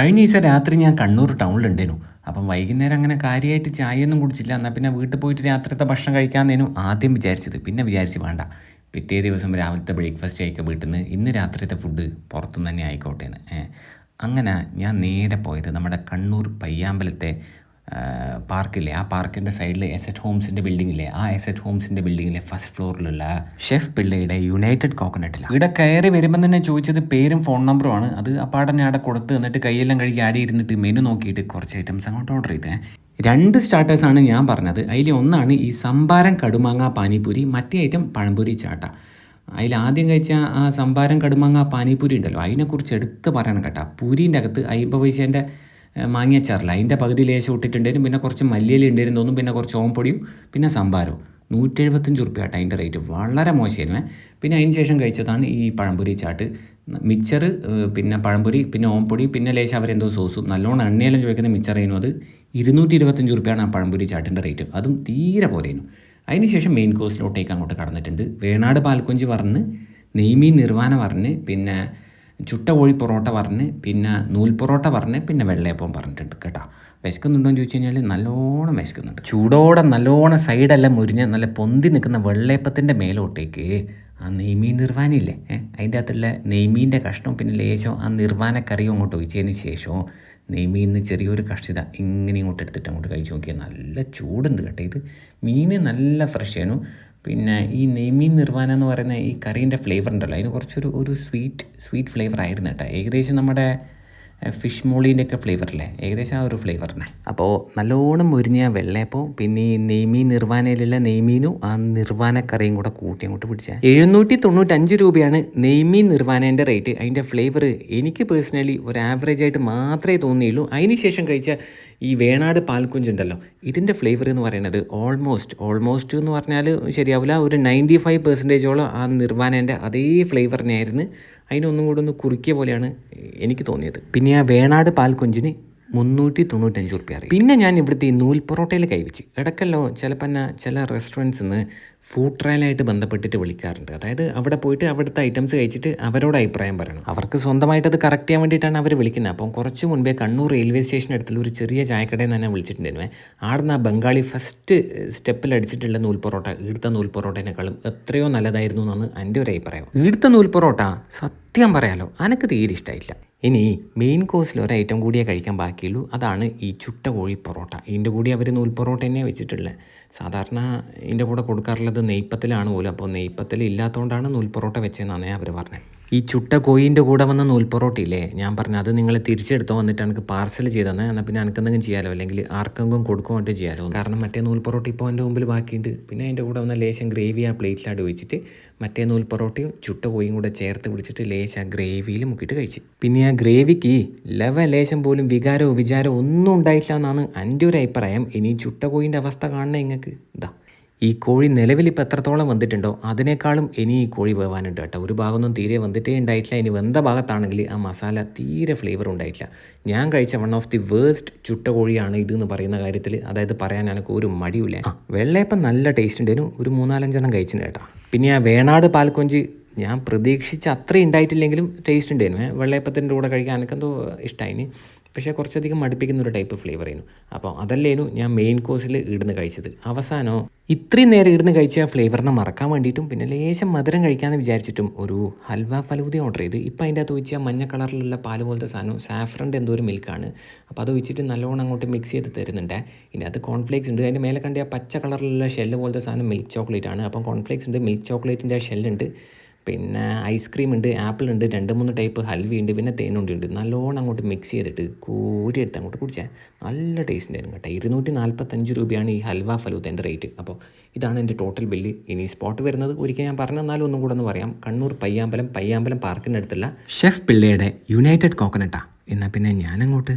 കഴിഞ്ഞ ദിവസം രാത്രി ഞാൻ കണ്ണൂർ ടൗണിലുണ്ടേനു അപ്പം വൈകുന്നേരം അങ്ങനെ കാര്യമായിട്ട് ചായയൊന്നും കുടിച്ചില്ല. എന്നാൽ പിന്നെ വീട്ടിൽ പോയിട്ട് രാത്രിത്തെ ഭക്ഷണം കഴിക്കാമെന്നേനു ആദ്യം വിചാരിച്ചത്. പിന്നെ വിചാരിച്ച് വേണ്ട. പിറ്റേ ദിവസം രാവിലത്തെ ബ്രേക്ക്ഫാസ്റ്റ് ആയിക്കോ വീട്ടിൽ നിന്ന് ഇന്ന് രാത്രിത്തെ ഫുഡ് പുറത്തുനിന്ന് തന്നെ ആയിക്കോട്ടെ എന്ന്. അങ്ങനെ ഞാൻ നേരെ പോയത് നമ്മുടെ കണ്ണൂർ പയ്യാമ്പലത്തെ പാർക്കില്ലേ? ആ പാർക്കിന്റെ സൈഡിൽ എസറ്റ് ഹോംസിന്റെ ബിൽഡിങ്ങില്ലേ ആ എസറ്റ് ഹോംസിന്റെ ബിൽഡിങ്ങിലെ ഫസ്റ്റ് ഫ്ലോറിലുള്ള ഷെഫ് പിള്ളയുടെ യുണൈറ്റഡ് കോക്കനട്ടിലാണ് ഇവിടെ കയറി വരുമ്പോൾ തന്നെ ചോദിച്ചത് പേരും ഫോൺ നമ്പറും ആണ്. അത് അപ്പാടനെ അവിടെ കൊടുത്ത് എന്നിട്ട് കൈയെല്ലാം കഴുകി ആടി ഇരുന്നിട്ട് മെനു നോക്കിയിട്ട് കുറച്ച് ഐറ്റംസ് അങ്ങോട്ട് ഓർഡർ ചെയ്തേ. രണ്ട് സ്റ്റാർട്ടേഴ്സാണ് ഞാൻ പറഞ്ഞത്. അതിൽ ഒന്നാണ് ഈ സംഭാരം കടുമാങ്ങ പാനിപ്പൂരി മറ്റേ ഐറ്റം പഴംപൊരി ചാട്ട. അതിൽ ആദ്യം കഴിച്ച ആ സംഭാരം കടുമാങ്ങ പാനിപ്പൂരി ഉണ്ടല്ലോ അതിനെക്കുറിച്ച് എടുത്ത് പറയണം കേട്ടോ. പൂരീന്റെ അകത്ത് അയ്യപ്പ പൈസേന്റെ മാങ്ങിയച്ചാറില്ല അതിന്റെ പകുതി ലേശം ഇട്ടിട്ടുണ്ടായിരുന്നു. പിന്നെ കുറച്ച് മല്ലിയില ഉണ്ടായിരുന്നു തോന്നും പിന്നെ കുറച്ച് ഓംപൊടിയും പിന്നെ സംഭാരവും നൂറ്റി എഴുപത്തഞ്ച് റുപ്യ കേട്ടോ അതിന്റെ റേറ്റ് വളരെ മോശമായിരുന്നു. പിന്നെ അതിന് ശേഷം കഴിച്ചതാണ് ഈ പഴംപൊരി ചാട്ട്. മിച്ചർ പിന്നെ പഴംപൊരി പിന്നെ ഓംപൊടി പിന്നെ ലേശം അവരെന്തോ സോസും. നല്ലോണം എണ്ണയെല്ലാം ചോദിക്കുന്ന മിച്ചറേനും അത്. ഇരുന്നൂറ്റി ഇരുപത്തഞ്ച് റുപ്യാണ് ആ പഴംപൊരി ചാട്ടിന്റെ റേറ്റ് അതും തീരെ പോരേനു അതിന് ശേഷം മെയിൻ കോഴ്സിലോട്ടേക്ക് അങ്ങോട്ട് കടന്നിട്ടുണ്ട്. വേണാട് പാൽക്കൊഞ്ചി പറഞ്ഞ് നെയ്മീൻ നിർവാണ പറഞ്ഞ് പിന്നെ ചുട്ട കോഴി പൊറോട്ട പറഞ്ഞ് പിന്നെ നൂൽ പൊറോട്ട പറഞ്ഞ് പിന്നെ വെള്ളയപ്പം പറഞ്ഞിട്ടുണ്ട് കേട്ടോ. വിശക്കുന്നുണ്ടോ എന്ന് ചോദിച്ചു കഴിഞ്ഞാൽ നല്ലോണം വിശക്കുന്നുണ്ട്. ചൂടോടെ നല്ലോണം സൈഡെല്ലാം മുരിഞ്ഞ് നല്ല പൊന്തി നിൽക്കുന്ന വെള്ളയപ്പത്തിന്റെ മേലോട്ടേക്ക് ആ നെയ്മീൻ നിർവാനില്ലേ അതിന്റെ അകത്തുള്ള നെയ്മീന്റെ കഷ്ണവും പിന്നെ ലേശം ആ നിർവാനക്കറിയും അങ്ങോട്ട് ഒഴിച്ചതിന് ശേഷം നെയ്മീനിന്ന് ചെറിയൊരു കഷ്ടിത ഇങ്ങനെ ഇങ്ങോട്ട് എടുത്തിട്ട് അങ്ങോട്ട് കഴിച്ച് നോക്കിയാൽ നല്ല ചൂടുണ്ട് കേട്ടോ ഇത്. മീൻ നല്ല ഫ്രഷ് ആണ്. പിന്നെ ഈ നെയ്മീൻ നിർവാന എന്ന് പറയുന്ന ഈ കറീന്റെ ഫ്ലേവർ ഉണ്ടല്ലോ അതിന് കുറച്ചൊരു ഒരു സ്വീറ്റ് സ്വീറ്റ് ഫ്ലേവർ ആയിരുന്നു കേട്ടോ. ഏകദേശം നമ്മുടെ ഫിഷ് മോളീന്റെ ഫ്ലേവറില്ലേ ഏകദേശം ആ ഒരു ഫ്ലേവറിനെ അപ്പോൾ നല്ലോണം മുരിഞ്ഞ വെള്ളയപ്പോൾ പിന്നെ ഈ നെയ്മീൻ നിർവാനയിലുള്ള നെയ്മീനും ആ നിർവാന കറിയും കൂടെ കൂട്ടി അങ്ങോട്ട് പിടിച്ച. എഴുന്നൂറ്റി തൊണ്ണൂറ്റഞ്ച് രൂപയാണ് നെയ്മീൻ നിർവാനേന്റെ റേറ്റ് അതിന്റെ ഫ്ലേവർ എനിക്ക് പേഴ്സണലി ഒരു ആവറേജ് ആയിട്ട് മാത്രമേ തോന്നിയുള്ളൂ. അതിന് ശേഷം കഴിച്ച ഈ വേണാട് പാൽക്കുഞ്ചുണ്ടല്ലോ ഇതിന്റെ ഫ്ലേവർ എന്ന് പറയുന്നത് ഓൾമോസ്റ്റ് ഓൾമോസ്റ്റ് എന്ന് പറഞ്ഞാൽ ശരിയാവില്ല. ഒരു നയന്റി ഫൈവ് പെർസെന്റേജോളം ആ നിർവാനേന്റെ അതേ ഫ്ലേവർ തന്നെയായിരുന്നു അതിനൊന്നും കൂടെ ഒന്ന് കുറുക്കിയ പോലെയാണ് എനിക്ക് തോന്നിയത്. പിന്നെ ആ വേണാട് പാൽക്കൊഞ്ചിന് മുന്നൂറ്റി തൊണ്ണൂറ്റഞ്ച് റുപ്യ പിന്നെ ഞാൻ ഇവിടുത്തെ ഈ നൂൽ പൊറോട്ടയിൽ കൈവച്ച്. ഇടക്കല്ലോ ചിലപ്പോൾ ചില റെസ്റ്റോറന്റ്സിൽ നിന്ന് ഫുഡ് ട്രയലായിട്ട് ബന്ധപ്പെട്ടിട്ട് വിളിക്കാറുണ്ട്. അതായത് അവിടെ പോയിട്ട് അവിടുത്തെ ഐറ്റംസ് കഴിച്ചിട്ട് അവരോട് അഭിപ്രായം പറയണം. അവർക്ക് സ്വന്തമായിട്ട് അത് കറക്റ്റ് ചെയ്യാൻ വേണ്ടിയിട്ടാണ് അവർ വിളിക്കുന്നത്. അപ്പം കുറച്ച് മുൻപേ കണ്ണൂർ റെയിൽവേ സ്റ്റേഷൻ അടുത്തുള്ള ഒരു ചെറിയ ചായക്കടയിൽ തന്നെ വിളിച്ചിട്ടുണ്ടായിരുന്നു. ആടുന്ന ആ ബംഗാളി ഫസ്റ്റ് സ്റ്റെപ്പിൽ അടിച്ചിട്ടുള്ള നൂൽ പൊറോട്ട ഈടുത്ത നൂൽ പൊറോട്ടേനേക്കാളും എത്രയോ നല്ലതായിരുന്നു എന്നാണ് എന്റെ ഒരു അഭിപ്രായം. ഈടുത്ത നൂൽ പൊറോട്ട സത്യം പറയാലോ അനക്ക് തീരെ ഇഷ്ടമായില്ല ഇനി മെയിൻ കോഴ്സിൽ ഒരു ഐറ്റം കൂടിയേ കഴിക്കാൻ ബാക്കിയുള്ളൂ. അതാണ് ഈ ചുട്ട കോഴി പൊറോട്ട. ഇതിന്റെ കൂടി അവർ നൂൽ പൊറോട്ട തന്നെയാണ് വെച്ചിട്ടുള്ളത് സാധാരണ ഇതിന്റെ കൂടെ കൊടുക്കാറുള്ളത് നെയ്പ്പത്തിലാണ് പോലും. അപ്പോൾ നെയ്പ്പത്തിൽ ഇല്ലാത്തതുകൊണ്ടാണ് നൂൽ പൊറോട്ട വെച്ചതെന്നാണ് അവർ പറഞ്ഞത് ഈ ചുട്ട കോയിന്റെ കൂടെ വന്ന നൂൽ പൊറോട്ട ഞാൻ പറഞ്ഞു അത് നിങ്ങൾ തിരിച്ചെടുത്തോ വന്നിട്ട് എനിക്ക് പാർസൽ ചെയ്തെന്ന്. എന്നാൽ പിന്നെ എനിക്കെന്തെങ്കിലും ചെയ്യാലോ? അല്ലെങ്കിൽ ആർക്കെങ്കിലും കൊടുക്കുക മറ്റോ ചെയ്യാലോ? കാരണം മറ്റേ നൂൽ പൊറോട്ട ഇപ്പോൾ എന്റെ മുമ്പിൽ ബാക്കിയുണ്ട്. പിന്നെ അതിന്റെ കൂടെ വന്ന ലേശം ഗ്രേവി ആ പ്ലേറ്റിലായിട്ട് വെച്ചിട്ട് മറ്റേ നൂൽ പൊറോട്ടയും ചുട്ട കോയും കൂടെ ചേർത്ത് പിടിച്ചിട്ട് ലേശം ആ ഗ്രേവിയിൽ മുക്കിയിട്ട് കഴിച്ച്. പിന്നെ ആ ഗ്രേവിക്ക് ലവ ലേശം പോലും വികാരമോ വിചാരമോ ഒന്നും ഉണ്ടായിട്ടില്ല എന്നാണ് എന്റെ ഒരു അഭിപ്രായം. ഇനി ചുട്ട കോയിന്റെ അവസ്ഥ കാണുന്ന നിങ്ങൾക്ക് ഇതാ ഈ കോഴി നിലവിൽ ഇപ്പോൾ എത്രത്തോളം വന്നിട്ടുണ്ടോ അതിനേക്കാളും ഇനി ഈ കോഴി വേവാനുണ്ട് കേട്ടോ. ഒരു ഭാഗമൊന്നും തീരെ വന്നിട്ടേ ഉണ്ടായിട്ടില്ല. ഇനി വെന്ത ഭാഗത്താണെങ്കിൽ ആ മസാല തീരെ ഫ്ലേവർ ഉണ്ടായിട്ടില്ല. ഞാൻ കഴിച്ച വൺ ഓഫ് ദി വേസ്റ്റ് ചുട്ട കോഴിയാണ് ഇത് എന്ന് പറയുന്ന കാര്യത്തിൽ അതായത് പറയാൻ എനിക്ക് ഒരു മടിയില്ല വെള്ളയപ്പം നല്ല ടേസ്റ്റ് ഉണ്ടായിരുന്നു ഒരു മൂന്നാലഞ്ചെണ്ണം കഴിച്ചിട്ടുണ്ട് കേട്ടോ. പിന്നെ ആ വേണാട് പാൽക്കൊഞ്ച് ഞാൻ പ്രതീക്ഷിച്ച അത്രയും ഉണ്ടായിട്ടില്ലെങ്കിലും ടേസ്റ്റ് ഉണ്ടായിരുന്നു. വെള്ളയപ്പത്തിന്റെ കൂടെ കഴിക്കാൻ എനിക്കെന്തോ ഇഷ്ടമായിന് പക്ഷേ കുറച്ചധികം മടുപ്പിക്കുന്ന ഒരു ടൈപ്പ് ഫ്ലേവർ ആയിരുന്നു. അപ്പോൾ അതല്ലേനു ഞാൻ മെയിൻ കോഴ്സിൽ ഇടുന്ന് കഴിച്ചത്. അവസാനോ ഇത്രയും നേരം ഇരുന്ന് കഴിച്ച ഫ്ലേവറിനെ മറക്കാൻ വേണ്ടിയിട്ടും പിന്നെ ലേശം മധുരം കഴിക്കാമെന്ന് വിചാരിച്ചിട്ടും ഒരു ഹൽവ ഫലൂതി ഓർഡർ ചെയ്ത്. ഇപ്പോൾ അതിന്റെ അകത്ത് ഒഴിച്ച മഞ്ഞ കളറിലുള്ള പാൽ പോലത്തെ സാധനം സാഫ്രന്റെ എന്തോ ഒരു മിൽക്കാണ് അപ്പോൾ അത് ഒഴിച്ചിട്ട് നല്ലോണം അങ്ങോട്ട് മിക്സ് ചെയ്ത് തരുന്നുണ്ട്. ഇതിന്റെ അകത്ത് കോൺഫ്ലേക്സ് ഉണ്ട്. അതിന്റെ മേലെ കണ്ട പച്ച കളറിലുള്ള ഷെല്ല് പോലത്തെ സാധനം മിൽക്ക് ചോക്ലേറ്റ് ആണ്. അപ്പം കോൺഫ്ലേക്സ് ഉണ്ട് മിൽക്ക് ചോക്ലേറ്റിന്റെ ആ ഷെല്ലുണ്ട് പിന്നെ ഐസ്ക്രീം ഉണ്ട് ആപ്പിൾ ഉണ്ട് രണ്ട് മൂന്ന് ടൈപ്പ് ഹൽവി ഉണ്ട് പിന്നെ തേനുണ്ടി ഉണ്ട്. നല്ലോണം അങ്ങോട്ട് മിക്സ് ചെയ്തിട്ട് കോരി എടുത്ത് അങ്ങോട്ട് കുടിച്ചാൽ നല്ല ടേസ്റ്റ് ഉണ്ടായിരുന്നു കേട്ടോ. ഇരുന്നൂറ്റി നാൽപ്പത്തഞ്ച് രൂപയാണ് ഈ ഹൽവ ഫലൂത്തേന്റെ റേറ്റ് അപ്പോൾ ഇതാണ് എന്റെ ടോട്ടൽ ബില്ല് ഇനി സ്പോട്ട് വരുന്നത് ഒരിക്കൽ ഞാൻ പറഞ്ഞു തന്നാലും ഒന്നും കൂടെ ഒന്ന് പറയാം. കണ്ണൂർ പയ്യാമ്പലം പയ്യാമ്പലം പാർക്കിന്റെ അടുത്തുള്ള ഷെഫ് പിള്ളയുടെ യുണൈറ്റഡ് കോക്കനട്ടാ എന്നാൽ പിന്നെ ഞാനങ്ങോട്ട്